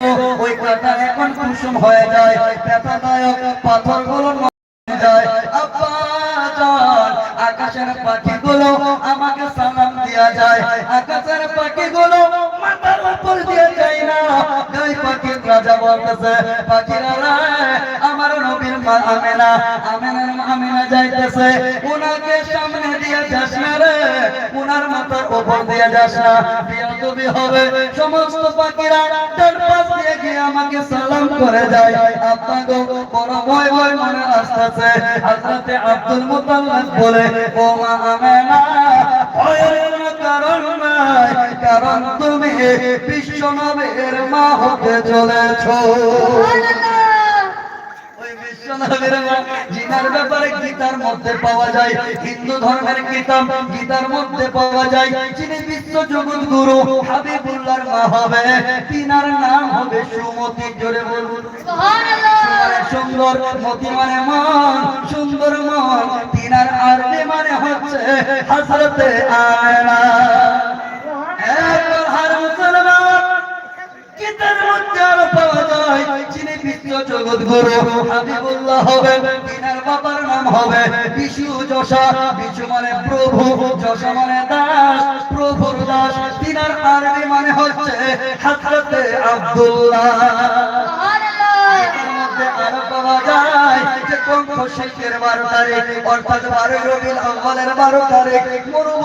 ওই কথা এখন কুসুম হয়ে যায়, ব্যথাদায়ক পাথরগুলো গুলো যায়। আকাশের পাখিগুলো আমাকে সালাম দিয়া যায়। আকাশের পাখিগুলো রাজা বলতেছে আমার নবীর আমেনা, আমেনার আমেনা যাইতেছে। উনাকে সামনে দিয়ে যাস না রে, উনার মাথার উপর দিয়ে যাস না। বিয়াদবি হবে, সমস্ত পাখিরা তার পাশ দিয়ে গিয়ে আমাকে সালাম করে যায়। আপনাকে বড় ভয় ভয় মনে আসতেছে, হযরতে আব্দুল মুতাল্লিব বলে, ও মা আমেনা কোনো কারণ নাই কারণ তুমি বিশ্ব নবীর মা হতে চলেছ। গীতার মধ্যে পাওয়া যায়। হিন্দু ধর্মের কিতাব গীতার মধ্যে পাওয়া যায়। যিনি বিশ্ব জগৎ গুরু, হাবিবুল্লাহর মা নাম হবে সুমতি। জোরে বলুন। মানে সুন্দর, মতি মানে মন, সুন্দর মন। তিনার আরবি মানে হচ্ছে একবার হার মুসলমান কিতার মধ্যে আরও পাওয়া যায়। যিনি বিশ্ব জগৎ গুরু হাবিবুল্লাহ হবে তিনার বাবার নাম হবে বিশু যশা। বিশু মানে প্রভু যশা মানে দাস প্রভুর দাস। তিনার আরবি মানে হচ্ছে হযরতে আব্দুল্লাহ। বারো অর্থাৎ বারোই রবিল আব্বালের বারো তারিখ মরুভূমি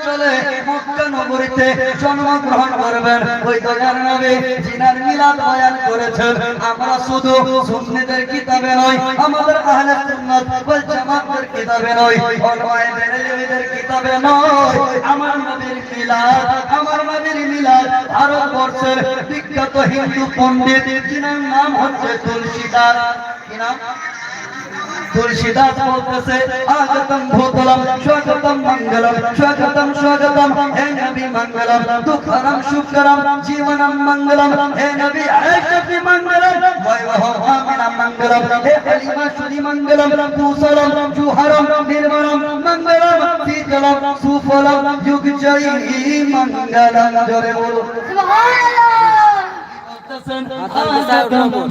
অঞ্চলে মক্কা নগরীতে জন্মগ্রহণ করবেন। ওই দয়ার নবী জিনার মিলাদ বয়ান করেছেন, আমরা শুধু সুন্নিদের কিতাবে নয় আমাদের আহলে সুন্নাত জামাতের কিতাবে নয় কিতাবে নয় আমার নবীর মিলাদ, আমার নবীর মিলাদ ভারতবর্ষের বিখ্যাত হিন্দু পণ্ডিত যিনার নাম হচ্ছে তুলসীদাস। কি নাম? তুলসীদাস বলতেছে আগতম ভূতলম স্বাগতম মঙ্গলম, স্বাগতম স্বাগতম। হে নবী মঙ্গলম, দুঃখরম, সুখরম, জীবনম মঙ্গলম। হে নবী আয়শফি মঙ্গলম মঙ্গলম। হে হালিমা সুরি মঙ্গলম, কুশলম, জুহরম, নির্মলম, মঙ্গলম, শীতলম, সুফলম, যুগ জয়ী মঙ্গলম, জোরে বলো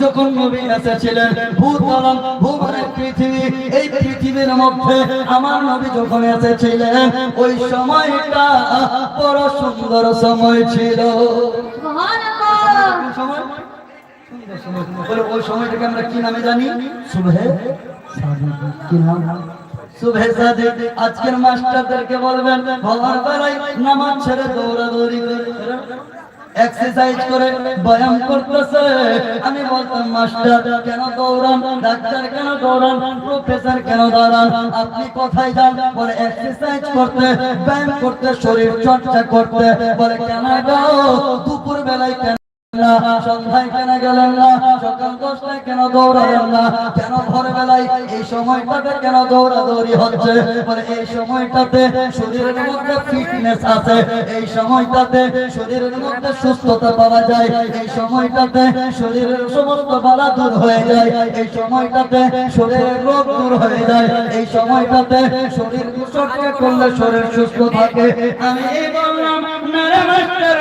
যখন নবী এসেছিলেন ভূতলম ভূমানের পৃথিবী এই পৃথিবীর মধ্যে আমার নবী যখন এসেছিলেন ওই সময়টা বড় সুন্দর সময় ছিল। সময়? বলে ওই সময়টাকে আমরা কি নামে জানি? শুভে কি নাম শুভে আজকের মাস্টারদেরকে বলবেন বেলায় নামাজ ছেড়ে দৌড়াদৌড়ি করে। এক্সারসাইজ করে ব্যায়াম করতেছে। আমি বলতাম, মাস্টার, কেন দৌড়ান? ডাক্তার কেন দৌড়ান? প্রফেসর কেন দৌড়ান? আপনি কোথায় যান? বলে এক্সারসাইজ করতে, ব্যায়াম করতে, শরীর চর্চা করতে। বলে, কেন যাও দুপুর বেলায় কেন সন্ধ্যায় কেন গেলেন না? সকাল দশটায় কেন দৌড়ালেন না? কেন ভোরবেলায় এই সময়টাতে কেন দৌড়াদৌড়ি হচ্ছে? এই সময়টাতে শরীরের মধ্যে ফিটনেস আছে। এই সময়টাতে শরীরের মধ্যে সুস্থতা পাওয়া যায়। এই সময়টাতে শরীরের সমস্ত বালা দূর হয়ে যায়। এই সময়টাতে শরীরের রোগ দূর হয়ে যায়। এই সময়টাতে শরীর চর্চা করলে শরীর সুস্থ থাকে। আমি বললাম, না ডাক্তার,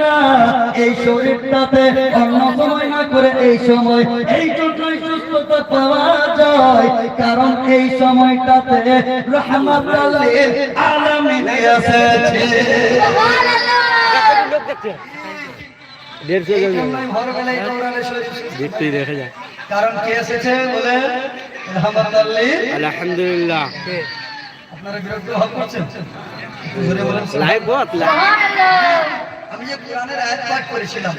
না। এই শরীরটাতে অন্য সময় না করে এই সময়। সুস্থতা পাওয়া যায়। কারণ এই সময়টাতে রহমতুল আলামিন এসেছে। দেড়শো জন জন্যই ভোরবেলায় দৌড়ালে শরীর সুস্থ থাকে। দেখতেই দেখা যায় কারণ কে এসেছে বলে আলহামদুলিল্লাহ। আপনারা বিরক্ত ভাব করছেন? লাইভ। আমি যে কোরআনের আয়াত পাঠ করেছিলাম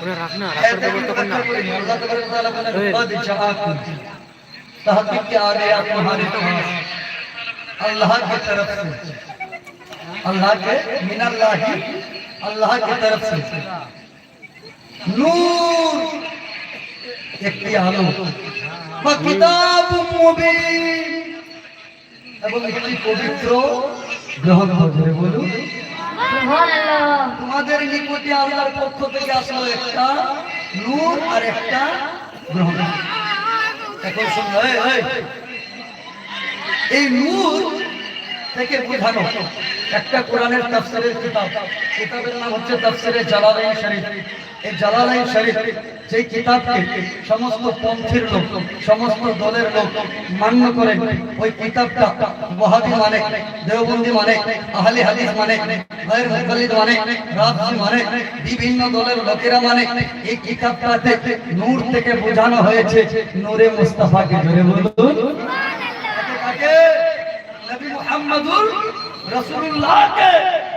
ওরা রাখ না রাখার তখন না আল্লাহ তাবারক তাআলা বলেন কদ জাআকুম تحقیق کے آ گیا پاس اللہ کی طرف سے اللہ کے من اللہ کی اللہ کی طرف سے نور ایک آلو کتاب مبین এবং একটি পবিত্র গ্রহণ করবে বলুন তোমাদের নিকটে আল্লাহর পক্ষ থেকে আসলো একটা নূর আর একটা গ্রহণ। এখন। এই নূর থেকে বোঝানো একটা কোরআনের তাফসিরের কিতাব। কিতাবের নাম হচ্ছে তাফসিরে জালালাইন শরীফ। এই জালালাইন শরীফ যে কিতাবকে সমস্ত পন্থের লোক সমস্ত দলের লোক মান্য করে ওই কিতাবটা ওয়াহাবি মানে দেওবন্দি মানে আহলে হাদিস মানে গায়র মুকাল্লিদ মানে রাফজি মানে বিভিন্ন দলের লোকেরা মানে এই কিতাবটাতে নূর থেকে বোঝানো হয়েছে নূরে মুস্তাফাকে ধরে বলুন। কাকে নবী মুহাম্মদুর রাসূলুল্লাহকে।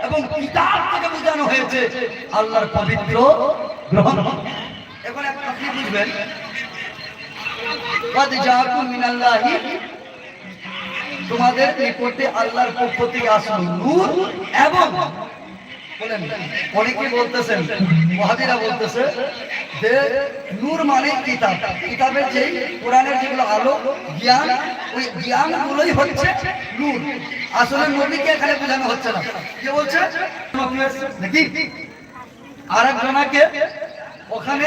এবং কিতাব থেকে বোঝানো হয়েছে, আল্লাহর পবিত্র গ্রহণ। এখন একটা আপনি বুঝবেন? তোমাদের নিকটে আল্লাহর পক্ষ থেকে আসল নূর এবং অনেকে বলতেছেন, মহাদিরা বলতেছে যে নূর মানে কিতাব। কিতাবের যে কোরআনের যেগুলো আলো, জ্ঞান, ওই জ্ঞানগুলোই হচ্ছে নূর। আসলে নবীকে এখানে বোঝানো হচ্ছে না। কে বলছে? নাকি? আর একজনাকে ওখানে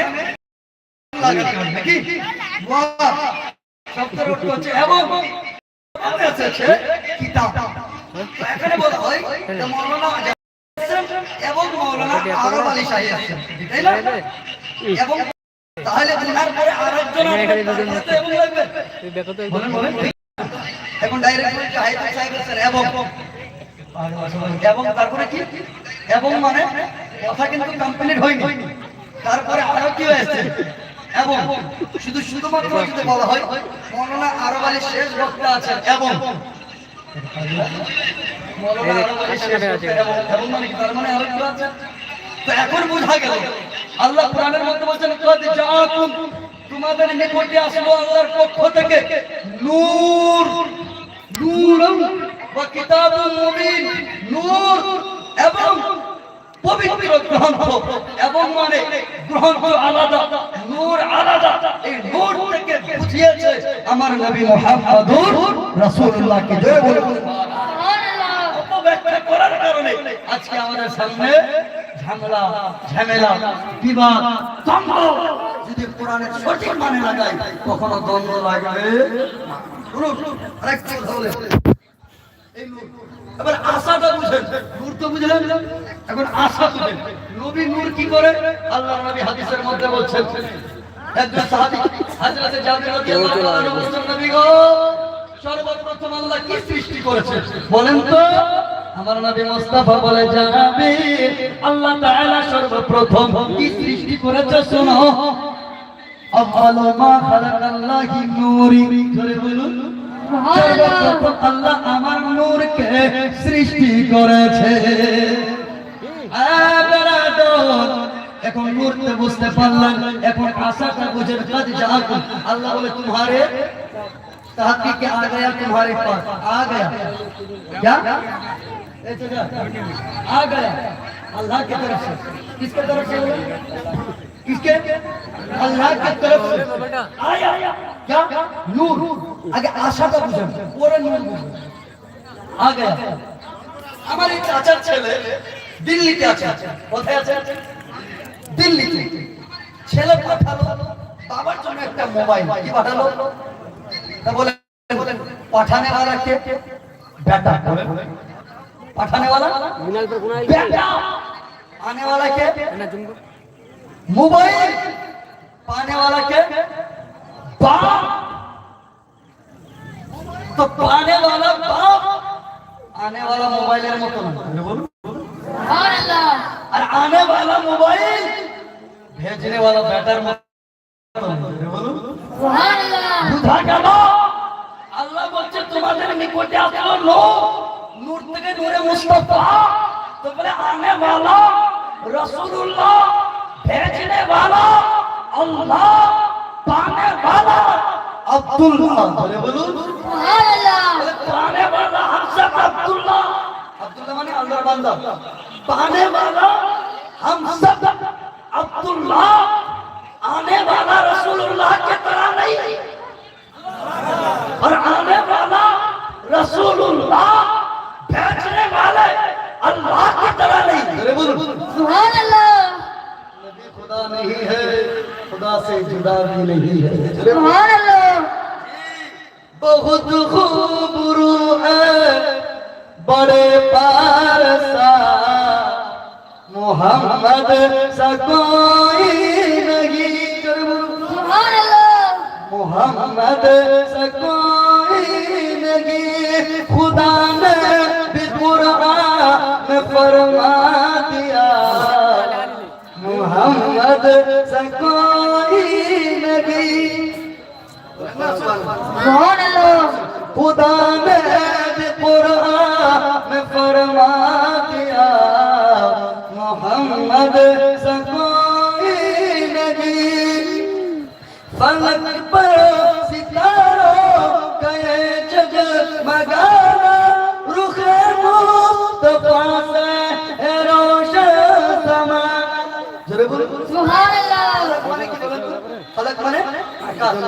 নাকি? এবং কিতাব। এখানে বলা হয় মৌলানা এবং মৌলানা আরব আলী সাহেব আছেন। তাই না? এবং তাহলে পরে আরেকজন এবং এখন ডাইরেক্ট সাহেব আছেন। তারপরে কি? এবং মানে কথা কিন্তু কমপ্লিট হয়নি। তারপরে আরও কি হয়েছে? এবং শুধু শুধুমাত্র যদি বলা হয় মৌলানা আরব আলী শেষ বক্তা আছেন। এবং এখন বোঝা গেল আল্লাহ কোরআনের মধ্যে বলছেন তোমাদের নিকটে আসলো আল্লাহর পক্ষ থেকে নূর নূর, বা কিতাবুল মুবিন, নূর, এবং পবিত্র গ্রন্থ এবং মানে গ্রন্থ আলাদা, নূর আলাদা। এই নূর থেকে বুঝিয়েছে আমার নবী মুহাম্মদুর রাসূলুল্লাহকে। জয় বলে অপব্যাখ্যা করার কারণে আজকে আমাদের সামনে ঝামেলা ঝামেলা, বিবাদ, দ্বন্দ্ব। যদি কোরআনের সঠিক মানে লাগাই, কখনো দ্বন্দ্ব লাগবে। এবার আশাটা বুঝেন নূর তো বুঝলেন। এখন আশা বুঝেন নবী নূর কি করে? আল্লাহ নবী হাদিসের মধ্যে বলছেন একজন সাহাবী হযরত জাবির রাদিয়াল্লাহু তাআলা বলছেন নবী গো সর্বপ্রথম আল্লাহ কি সৃষ্টি করেছে? বলেন তো আমার নবী মুস্তাফা বলে জানাবি আল্লাহ তাআলা সর্বপ্রথম কি সৃষ্টি করেছে শোনো। আউয়ালু মা খালাকাল্লাহি নূরি। জোরে বলুন। সর্বপ্রথম আল্লাহ আমার নূরকে সৃষ্টি করেছে আ, বেরাদর, এখন নূরতে বুঝতে পারলেন এখন আশাটা বুঝেন কাজ যাকুম আল্লাহ বলে तुम्हारे तहकीक आ गया तुम्हारे पास आ गया क्या ए चाचा, आ गया अल्लाह की तरफ से किसके तरफ से बोले? किसके अल्लाह की तरफ से आया क्या नूर आगे आशा का बुझन पूरा नूर बुझन आ गया আমার এই চাচার ছেলে দিল্লিতে আছে কোথায় আছে দিল্লিতে ছেলে পাঠালো বাবার জন্য একটা মোবাইল কি পাঠালো তা বলে বলেন পাঠানে वाला কে বেটা বলেন পাঠানে वाला মিনাল पर गुना बेटा आने वाला के ना तुमको मोबाइल पाने वाला के बाप तो पाने वाला बाप आने वाला मोबाइल মতো না বলুন और आने वाला मोबाइल भेजने वाला बेटर মতো না বলুন বুঝা গেল আল্লাহ বলছে তোমাদের নিকটে আসলো নূর নূর থেকে নূরে মুস্তাফা তো বলে আনে वाला بھیجنے والا اللہ پانے والا۔ عبداللہ بولے بولو۔ پانے والا ہم سب عبداللہ۔ عبداللہ معنی اللہ بندہ۔ پانے والا ہم عبداللہ۔ آنے والا رسول اللہ کے طرح نہیں۔ اور آنے والا رسول اللہ بھیجنے والے۔ जुदा भी नहीं है बहुत खूबरू है बड़े पारसा मोहम्मद सकोई नहीं मोहम्मद सकोई नहीं खुदा ने भी में फरमा दिया मोहम्मद सको कौन लोग खुदा ने भी कुरान में फरमा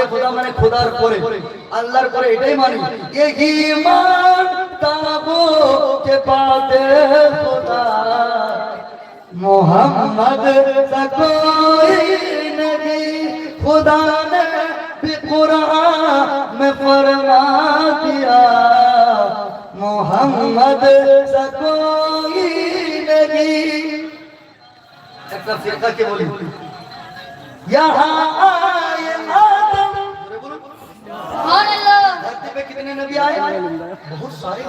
বাদে খোদা মানে খোদার পরে আল্লাহর পরে এটাই মানি এই মান তাবো কে বাদে খোদা मोहम्मद सा कोई नहीं खुदा ने भी कुरान में फरमा दिया मोहम्मद सा कोई नहीं একটা ফিরকাকে বলি यहाँ आए بہت سارے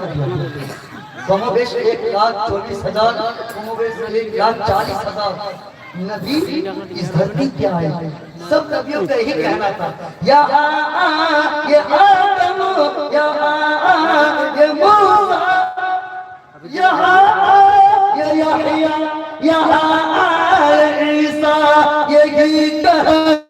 کمویش ایک لاکھ چوبیس ہزار کمویش ایک لاکھ چالیس ہزار۔ نبی اس دھرتی کیا ہے سب نبیوں کا یہی کہنا تھا۔ یا یا آدم، یا یا موسیٰ۔ یا یا یا یا عیسیٰ۔ یہ گیت ہے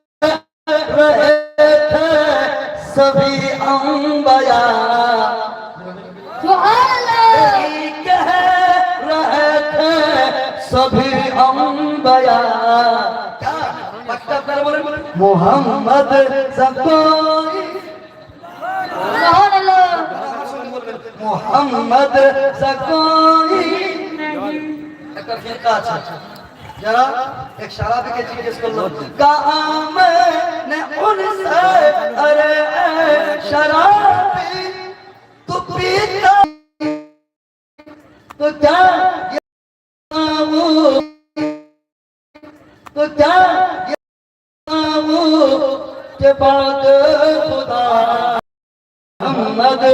بیا محمد زکوئی محمد زکوئی کام نے ان سے ارے شرابی تو پیتا تو کیا خدا کے بعد خدا محمد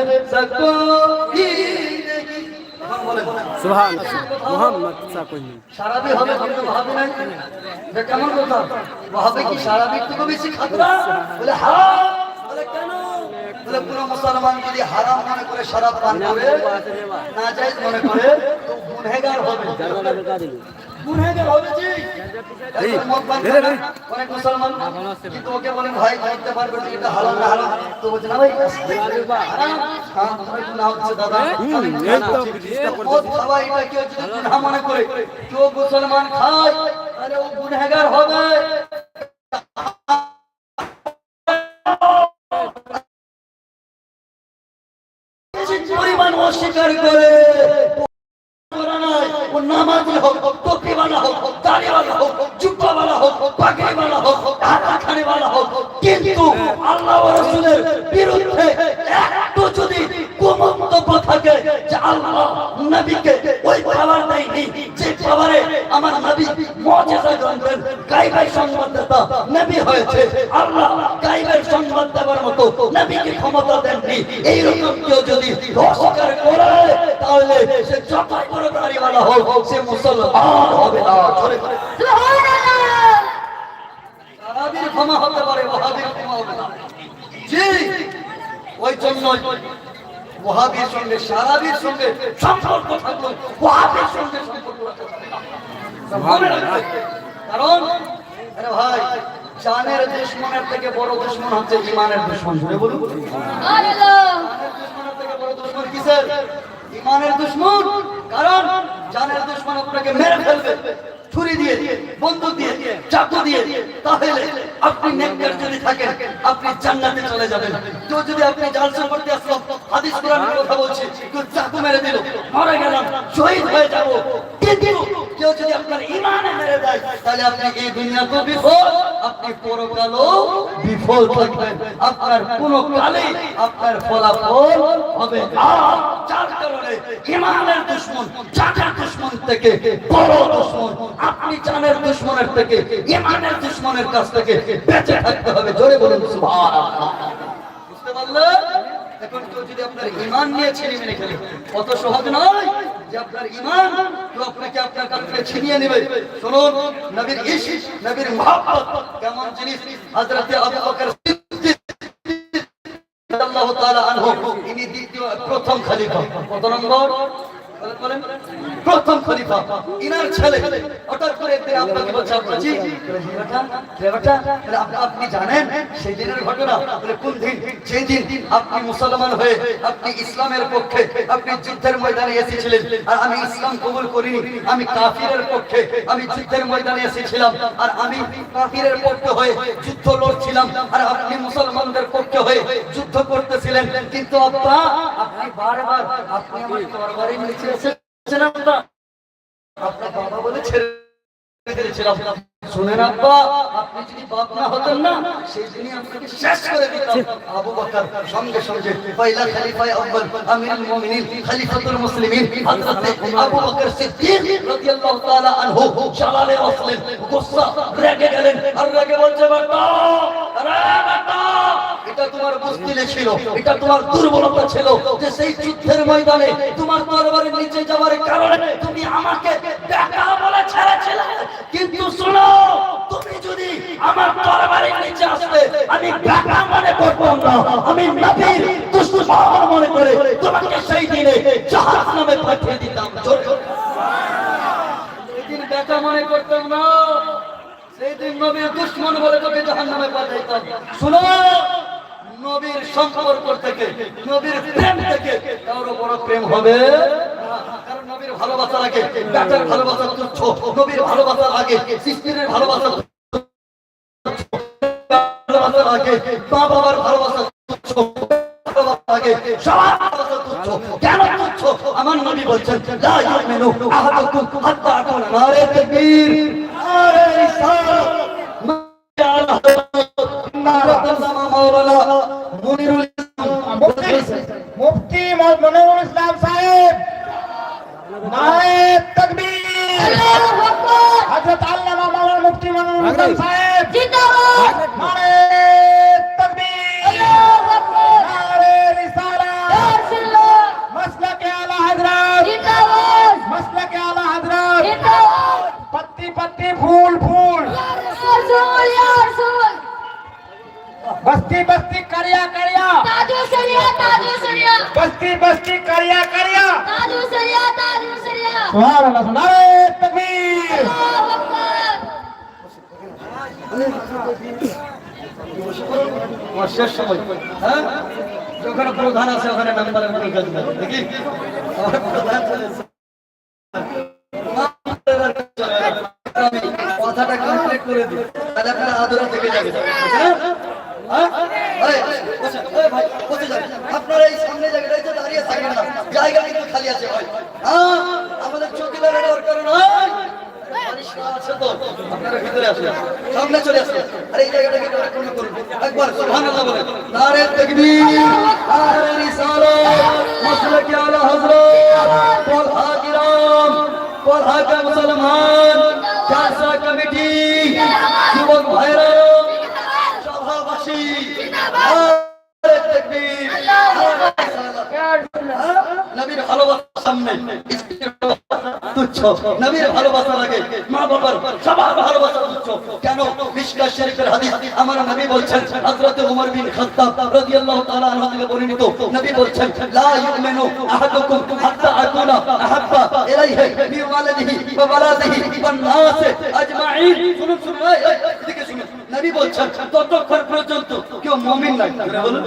মুসলমান যদি হারাম মনে করে শরাব পান করে না যাই মনে করে তো গুনহেগার হবে অনেক মুসলমান। কিন্তু ওকে বলেন ভাই করতে পারবে না এটা হালাল না হারাম। তো বলছে না ভাই হারাম। হ্যাঁ তোমার গুনাহ হচ্ছে দাদা। আমি গুনাহ করছি। মদ খাওয়া এটা কেউ যদি গুনাহ মনে করে কেউ মুসলমান খায় আরে ও গুনহেগার হবে। পরিমাণ অস্বীকার করে করা। হোক, পাগড়িওয়ালা হোক, হাতখানিওয়ালা হোক, কিন্তু আল্লাহ রাসূলের বিরুদ্ধে একটু যদি কুমন্তব্য থাকে যে আল্লাহ নবীকে ওই পাওয়ার দেয়নি যে পাওয়ারে আমার নবী মুজিজা জানতেন গায়বের সংবাদদাতা নবী হয়েছে আল্লাহ গায়বের সংবাদ দেওয়ার মতো নবীকে ক্ষমতা দেননি এই রকম কেউ যদি অস্বীকার করে তাহলে সে যতই বড় দাড়িওয়ালা হোক সে মুসলমান হবে না ক্ষমা হতে পারে ওই জন্য ওহাবির সঙ্গে সারাবির সঙ্গে সম্পর্ক থাকল ওহাবির সঙ্গে সম্পর্ক কারণ আরে ভাই জানের দুশ্মনের থেকে বড় দুশ্মন হচ্ছে ইমানের দুশ্মন। বলুন। দুশ্মনের থেকে বড় দুশ্মন কিসের? ইমানের দুশ্মন। কারণ জানের দুশ্মন আপনাকে মেরে ফেলবে। ছুরি দিয়ে বন্দুক দিয়ে, চাকু দিয়ে, তাহলে আপনি নেককার যদি থাকেন, আপনি জান্নাতে চলে যাবেন। কেউ যদি আপনি জালসা করতে আসলো, হাদিস কোরআনের কথা বলছি, কেউ চাকু মেরে দিল, মারা গেলাম, শহীদ হয়ে যাব। কেউ? যদি আপনার ইমানে মেরে দেয়, তাহলে আপনি এই দুনিয়াতেও বিফল, আপনি পরকালও বিফল থাকবেন। আপনার কালে আপনার ফলাফল হবে না। যার কারণে ইমানের দুশ্মন দুশ্মন থেকে, বড় দুশ্মন, আপনি দুশ্মনের থেকে ইমানের দুশ্মনের কাছ থেকে বেঁচে থাকতে হবে। জোরে বলুন, সুবহানাল্লাহ। বুঝতে পারলেন? এখন কেউ যদি আপনার ইমান নিয়ে ছিনিয়ে মেরে খেলে কত সহজ নয় যে আপনার ইমান তো আপনাকে আপনার কাছ ছিনিয়ে নেবে। শুনুন, নবীর ইশক, নবীর মহব্বত কেমন জিনিস? হযরতে আবু বকর রাদিয়াল্লাহু তাআলা আনহু, ইনি দ্বিতীয়, প্রথম খলিফা। কত নম্বর। প্রথম খলিফা ইনার ছেলে। হঠাৎ করে আপনাকে বলছে আব্বাজি বেটা, রে বেটা, বলে, আপ- আপনি জানেন সেই দিনের ঘটনা। কোন দিন? সেই দিন আপনি মুসলমান হয়ে আপনি ইসলামের পক্ষে আপনি যুদ্ধের ময়দানে এসেছিলেন। আর আমি ইসলাম কবুল করিনি। আমি কাফিরের পক্ষে আমি যুদ্ধের ময়দানে এসেছিলাম। আর আমি কাফিরের পক্ষে হয়ে যুদ্ধ লড়ছিলাম। আর আপনি মুসলমানদের পক্ষে হয়ে যুদ্ধ করতেছিলেন। কিন্তু আপনি বারবার আপনি আমার তরবারি আব্বা আপনার বাবা বলে ছেড়ে দিয়েছিলাম শুনেন আব্বা, আপনি যদি বাপ না হতেন না, সেই আপনাকে শেষ করে দিতাম। আবু বকর সঙ্গে সঙ্গে, পয়লা আমিরুল মুমিনিন মুসলিমিন, হযরত আবু বকর সিদ্দিক রাদিয়াল্লাহু তাআলা আনহু রেগে গেলেন, আর রেগে বলছে আরে এটা তোমার বুঝতিলে ছিল, এটা তোমার দুর্বলতা ছিল যে সেই যুদ্ধের ময়দানে তোমার তরবারির নিচে যাওয়ার কারণে তুমি আমাকে বেটা বলে ছেড়েছিলে। কিন্তু শোনো তুমি যদি আমার তরবারির নিচে আসতে, আমি বেটা মনে করতাম না। আমি নবীর দুশ্মন মনে করে তোমাকে সেই দিনে জাহান্নামে পাঠিয়ে দিতাম। সেদিন বেটা মনে করতাম না সেই দিন নবীর দুশ্মন বলে তোকে জাহান্নামে পাঠাইতাম। শুনো, নবীর সম্পর্ক থেকে, নবীর প্রেম থেকে কারও বড় প্রেম হবে। না। আগে ডাক্তার ভালোবাসা তুচ্ছ নবীর ভালোবাসা লাগে সৃষ্টির ভালোবাসা ভালোবাসা লাগে মা বাবার ভালোবাসা তুচ্ছ ভালোবাসা কেন আমার নবী বলছেন শেষ সময়। হ্যাঁ? ওখানে প্রধান আছে ওখানে নাম্বারের দেখি? প্রধান এসেছে। আমি কথাটা কমপ্লিট করে দিই তাহলে আপনারা আদরা থেকে যাবে হ্যাঁ? হ্যাঁ? এই, বসে, এই ভাই, বসে যান। আপনারা এই সামনে জায়গাটায় তো দাঁড়িয়ে থাকেন না জায়গা কিন্তু খালি আছে ভাই হ্যাঁ আমাদের চৌকিদারের দরকার নয় পরিষ্কার আছে তো আপনারা ভিতরে আসুন সামনে চলে আসুন আর এই জায়গাটাকে পরিপূর্ণ করুন একবার সুবহানাল্লাহ বলেন নারে তাকবীর নারে রিসালাত মাসলাকি আলা হযরত পলহা কিরাম পলহা কা মুসলমান কমিটি যুবক ভাইরা সভাবাসী নবীর ভালোবাসার সামনে। তুচ্ছ। নবীর ভালোবাসা লাগে মা বাবার সবার ভালোবাসা তুচ্ছ। কেন? মিশকাত শরীফের হাদিস আমার নবী বলছেন, হযরত ওমর বিন খাত্তাব রাদিয়াল্লাহু তাআলা আনহু থেকে বর্ণিত। নবী বলছেন, লা ইউমিনু আহাদুকুম হাত্তা আকুনা আহাব্বা ইলাইহি মিন ওয়ালিদিহি ওয়া ওয়ালাদিহি ওয়ান নাস আজমাইন। শুনুন শুনুন এদিকে নবী বলছেন ততক্ষণ পর্যন্ত কেউ মুমিন নাই। বলুন।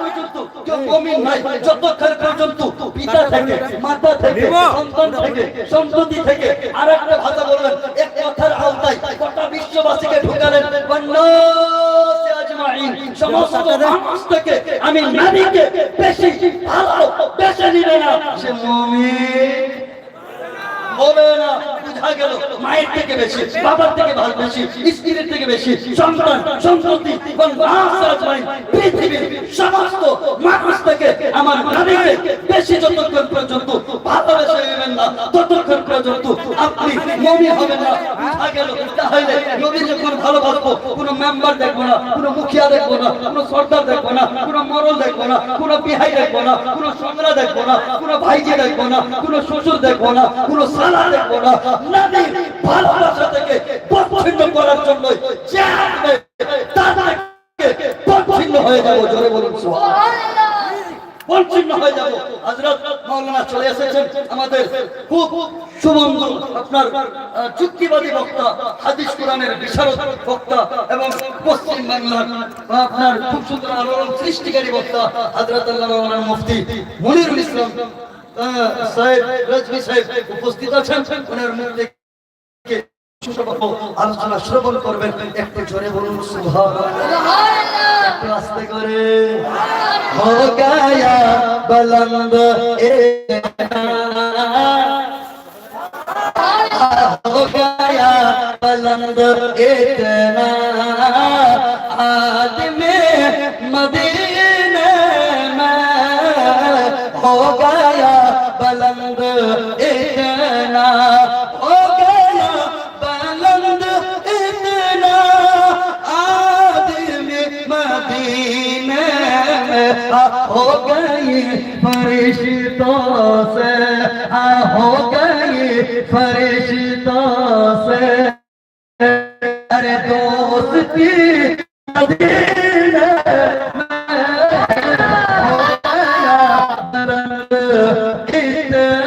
পর্যন্ত কেউ মুমিন নাই। যতক্ষণ পর্যন্ত পিতা থেকে মাতা থেকে সন্তান থেকে সন্ততি থেকে আর একটা ভাষা বললেন এক কথার আওতায় গোটা বিশ্ববাসীকে ঢুকালেন। সমস্ত মানুষ থেকে আমি নারীকে বেশি ভালো বেশি নিবে না। সে মুমিন। বলে না। গেল, মায়ের থেকে বেশি, বাবার থেকে ভালো বেশি, স্ত্রীর থেকে বেশি, সন্তান সন্ততি পৃথিবীর সমস্ত মানুষ থেকে আমার নারীকে বেশি যতক্ষণ পর্যন্ত ভালোবেসে নেবেন না, ততক্ষণ পর্যন্ত আপনি মমি হবেন না। গেল, তাহলে নবী যখন ভালোবাসবো, কোনো মেম্বার দেখব না, কোনো মুখিয়া দেখব না, কোনো সর্দার দেখব না, কোনো মরল দেখব না, কোনো বিহাই দেখব না, কোনো সংগ্রা দেখব না, কোনো ভাইজি দেখব না, কোনো শ্বশুর দেখব না, কোনো সালা দেখব না নবী ভালোবাসা থেকে পছন্দ করার জন্য যে আসবে তাদেরকে পছন্দ হয়ে যাব জোরে বলুন সুবহানাল্লাহ। পরিচ্ছন্ন হয়ে যাব। হযরত মাওলানা চলে এসেছেন আমাদের খুব সুবন্ধু আপনার আহ, যুক্তিবাদী বক্তা হাদিস কোরআনের বিশারদ বক্তা এবং পশ্চিম বাংলার আপনার খুব সুন্দর আলোড়ন সৃষ্টিকারী বক্তা হযরত আল্লাহ মাওলানা মুফতি মনিরুল ইসলাম। সাহেব রাজবি সাহেব উপস্থিত আছেন? ওনার মুখ থেকে আলোচনা শ্রবণ করবেন। একটু জোরে বলুন একটু আস্তে করে। হো গায়া বলন্দ এ ہو گیا بلند اتنا آدمی مدینہ फरिश्तों से आ हो गई फरिश्तों से अरे दोस्ती मदीने में हो गया बुलंद इतना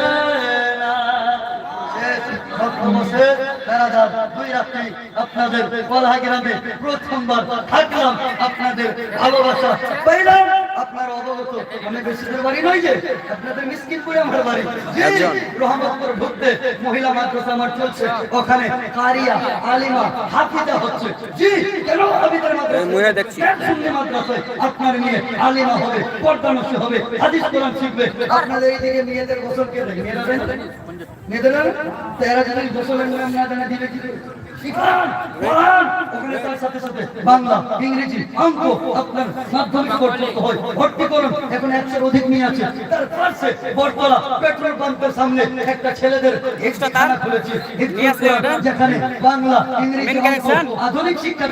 আপনাদের বলা গ্রামে প্রথমবার থাকলাম আপনাদের ভালোবাসা পাইলাম আপনার অবগত আমি বেশি বাড়ি নয় যে আপনাদের মিসকিনপুরে আমার বাড়ি রহমতপুর ঢুকতে মহিলা মাদ্রাসা আমার চলছে ওখানে কারিয়া আলিমা হাফিজা হচ্ছে জি কেন হাফিজের মাদ্রাসা দেখছি। সুন্নি মাদ্রাসায় আপনার নিয়ে আলিমা হবে পর্দানসী হবে হাদিস কোরআন শিখবে আপনাদের এইদিকে মেয়েদের গোসল কে দেয় মেয়েরা? মেয়েদের না? তো গোসলের নিয়ম না জানে দিবে কি। ওখানে তার সাথে সাথে বাংলা ইংরেজি অঙ্ক আপনার মাধ্যমিক পর্যন্ত হয় ভর্তি করুন এখন একশোর অধিক নিয়ে আছে তার পাশে বটতলা পেট্রোল পাম্পের সামনে একটা ছেলেদের? খুলেছে? যেখানে বাংলা ইংরেজি? আধুনিক শিক্ষার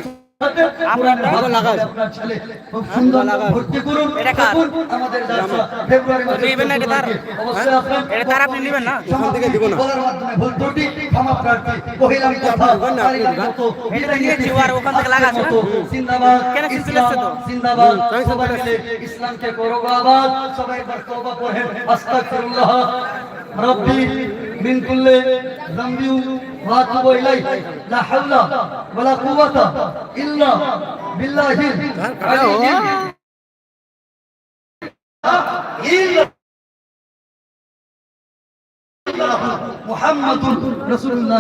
মিলে ইসলামকে করো আবাদ সবাই রব্বি من كل ذنب واتوب اليه لا حول ولا قوة إلا بالله العلي محمد رسول الله.